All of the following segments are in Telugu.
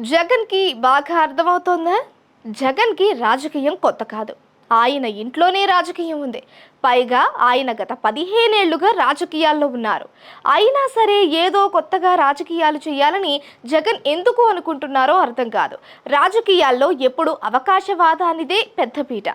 జగన్కి బాగా అర్థమవుతోందా? జగన్కి రాజకీయం కొత్త కాదు. ఆయన ఇంట్లోనే రాజకీయం ఉంది. పైగా ఆయన గత పదిహేనేళ్ళుగా రాజకీయాల్లో ఉన్నారు. అయినా సరే ఏదో కొత్తగా రాజకీయాలు చేయాలని జగన్ ఎందుకు అనుకుంటున్నారో అర్థం కాదు. రాజకీయాల్లో ఎప్పుడు అవకాశవాదానిదే పెద్దపీట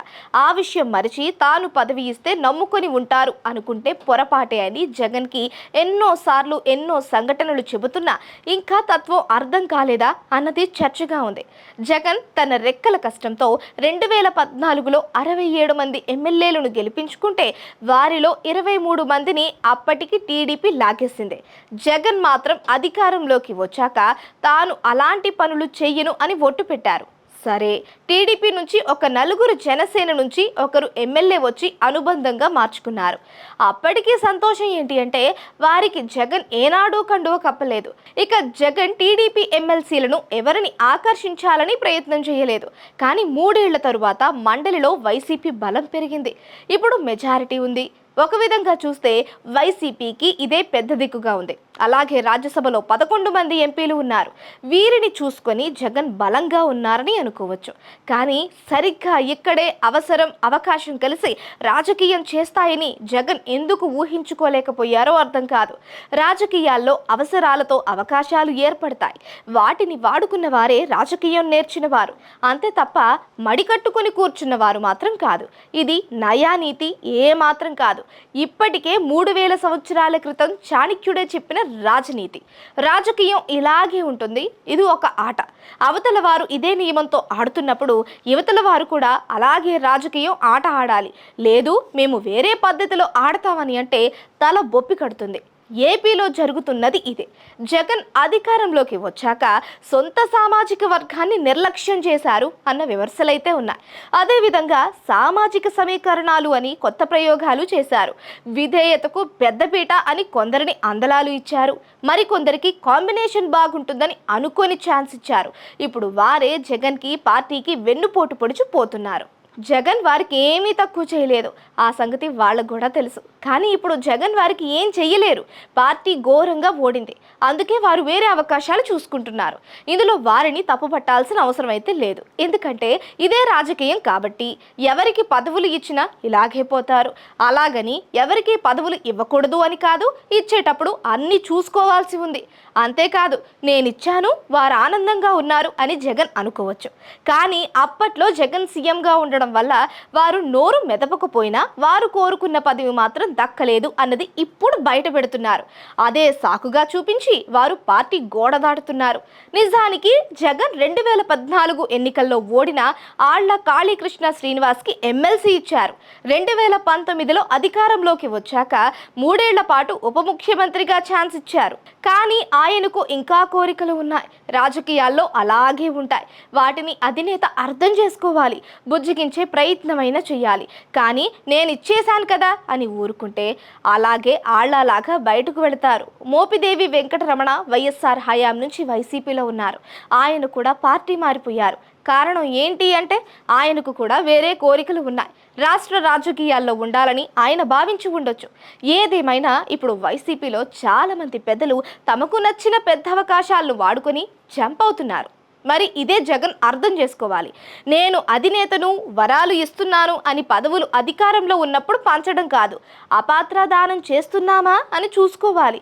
ఆ విషయం మరిచి తాను పదవి ఇస్తే నమ్ముకొని ఉంటారు అనుకుంటే పొరపాటే అని జగన్కి ఎన్నోసార్లు ఎన్నో సంఘటనలు చెబుతున్నా ఇంకా తత్వం అర్థం కాలేదా అన్నది చర్చగా ఉంది. జగన్ తన రెక్కల కష్టంతో రెండు వేల పద్నాలుగులో అరవై ఏడు మంది ఎమ్మెల్యేలను గెలిపించుకుంటూ వారిలో ఇరవై మూడు మందిని అప్పటికి టీడీపీ లాగేసింది. జగన్ మాత్రం అధికారంలోకి వచ్చాక తాను అలాంటి పనులు చెయ్యను అని ఒట్టు పెట్టారు. సరే. టీడీపీ నుంచి ఒక నలుగురు జనసేన నుంచి ఒకరు ఎమ్మెల్యే వచ్చి అనుబంధంగా మార్చుకున్నారు. అప్పటికీ సంతోషం ఏంటి అంటే వారికి జగన్ ఏనాడూ కండువ కప్పలేదు. ఇక జగన్ టీడీపీ ఎమ్మెల్సీలను ఎవరిని ఆకర్షించాలని ప్రయత్నం చేయలేదు. కానీ మూడేళ్ళ తరువాత మండలిలో వైసీపీ బలం పెరిగింది. ఇప్పుడు మెజారిటీ ఉంది. ఒక విధంగా చూస్తే వైసీపీకి ఇదే పెద్ద దిక్కుగా ఉంది. అలాగే రాజ్యసభలో పదకొండు మంది ఎంపీలు ఉన్నారు. వీరిని చూసుకొని జగన్ బలంగా ఉన్నారని అనుకోవచ్చు. కానీ సరిగ్గా ఇక్కడే అవసరం అవకాశం కలిసి రాజకీయం చేస్తాయని జగన్ ఎందుకు ఊహించుకోలేకపోయారో అర్థం కాదు. రాజకీయాల్లో అవసరాలతో అవకాశాలు ఏర్పడతాయి. వాటిని వాడుకున్న వారే రాజకీయం నేర్చిన వారు అంతే తప్ప మడికట్టుకుని కూర్చున్న వారు మాత్రం కాదు. ఇది నయానీతి ఏమాత్రం కాదు. ఇప్పటికే మూడు వేల సంవత్సరాల క్రితం చాణక్యుడే చెప్పిన రాజనీతి. రాజకీయం ఇలాగే ఉంటుంది ఇది ఒక ఆట. అవతల వారు ఇదే నియమంతో ఆడుతున్నప్పుడు యువతల వారు కూడా అలాగే రాజకీయం ఆట ఆడాలి. లేదు మేము వేరే పద్ధతిలో ఆడతామని అంటే తల బొప్పి కడుతుంది. ఏపీలో జరుగుతున్నది ఇదే. జగన్ అధికారంలోకి వచ్చాక సొంత సామాజిక వర్గాన్ని నిర్లక్ష్యం చేశారు అన్న విమర్శలైతే ఉన్నాయి. అదేవిధంగా సామాజిక సమీకరణాలు అని కొత్త ప్రయోగాలు చేశారు. విధేయతకు పెద్దపీట అని కొందరిని అందలాలు ఇచ్చారు. మరికొందరికి కాంబినేషన్ బాగుంటుందని అనుకోని ఛాన్స్ ఇచ్చారు. ఇప్పుడు వారే జగన్కి పార్టీకి వెన్నుపోటు పొడుచు పోతున్నారు. జగన్ వారికి ఏమీ తక్కువ చేయలేదు. ఆ సంగతి వాళ్ళకు కూడా తెలుసు. కానీ ఇప్పుడు జగన్ వారికి ఏం చెయ్యలేరు. పార్టీ ఘోరంగా ఓడింది. అందుకే వారు వేరే అవకాశాలు చూసుకుంటున్నారు. ఇందులో వారిని తప్పుపట్టాల్సిన అవసరం అయితే లేదు. ఎందుకంటే ఇదే రాజకీయం కాబట్టి ఎవరికి పదవులు ఇచ్చినా ఇలాగే పోతారు. అలాగని ఎవరికి పదవులు ఇవ్వకూడదు అని కాదు ఇచ్చేటప్పుడు అన్నీ చూసుకోవాల్సి ఉంది. అంతేకాదు నేను ఇచ్చాను వారు ఆనందంగా ఉన్నారు అని జగన్ అనుకోవచ్చు. కానీ అప్పట్లో జగన్ సీఎంగా ఉండడం వల్ల వారు నోరు మెదపకపోయినా వారు కోరుకున్న పదవి మాత్రం దక్కలేదు అన్నది ఇప్పుడు బయట పెడుతున్నారు. అదే సాకుగా చూపించి వారు పార్టీ గోడ దాటుతున్నారు. నిజానికి జగన్ రెండు వేల పద్నాలుగు ఎన్నికల్లో ఓడిన ఆళ్ళ కాళీకృష్ణ శ్రీనివాస్కి ఎమ్మెల్సీ ఇచ్చారు. రెండు వేల పంతొమ్మిదిలో అధికారంలోకి వచ్చాక మూడేళ్ళ పాటు ఉప ముఖ్యమంత్రిగా ఛాన్స్ ఇచ్చారు. కానీ ఆయనకు ఇంకా కోరికలు ఉన్నాయి. రాజకీయాల్లో అలాగే ఉంటాయి. వాటిని అధినేత అర్థం చేసుకోవాలి. బుజ్జగించే ప్రయత్నమైనా చేయాలి కానీ నేను ఇచ్చేశాను కదా అని ఊరుకుంటే అలాగే ఆళ్ళలాగా బయటకు వెళతారు. మోపిదేవి వెంకటరమణ వైఎస్ఆర్ హయాం నుంచి వైసీపీలో ఉన్నారు. ఆయన కూడా పార్టీ మారిపోయారు. కారణం ఏంటి అంటే ఆయనకు కూడా వేరే కోరికలు ఉన్నాయి. రాష్ట్ర రాజకీయాల్లో ఉండాలని ఆయన భావించి ఉండొచ్చు. ఏదేమైనా ఇప్పుడు వైసీపీలో చాలామంది పెద్దలు తమకు నచ్చిన పెద్ద అవకాశాలను వాడుకొని జంప్ అవుతున్నారు. మరి ఇదే జగన్ అర్థం చేసుకోవాలి. నేను అధినేతను వరాలు ఇస్తున్నాను అని పదవులు అధికారంలో ఉన్నప్పుడు పంచడం కాదు. అపాత్రదానం చేస్తున్నామా అని చూసుకోవాలి.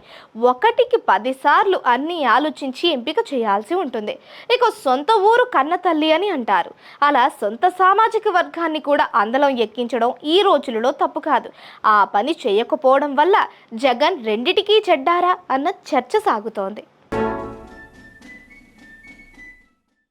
ఒకటికి పదిసార్లు అన్ని ఆలోచించి ఎంపిక చేయాల్సి ఉంటుంది. ఇక సొంత ఊరు కన్న తల్లి అని అంటారు. అలా సొంత సామాజిక వర్గాన్ని కూడా అందలం ఎక్కించడం ఈ రోజులలో తప్పు కాదు. ఆ పని చేయకపోవడం వల్ల జగన్ రెండిటికీ చెడ్డారా అన్న చర్చ సాగుతోంది.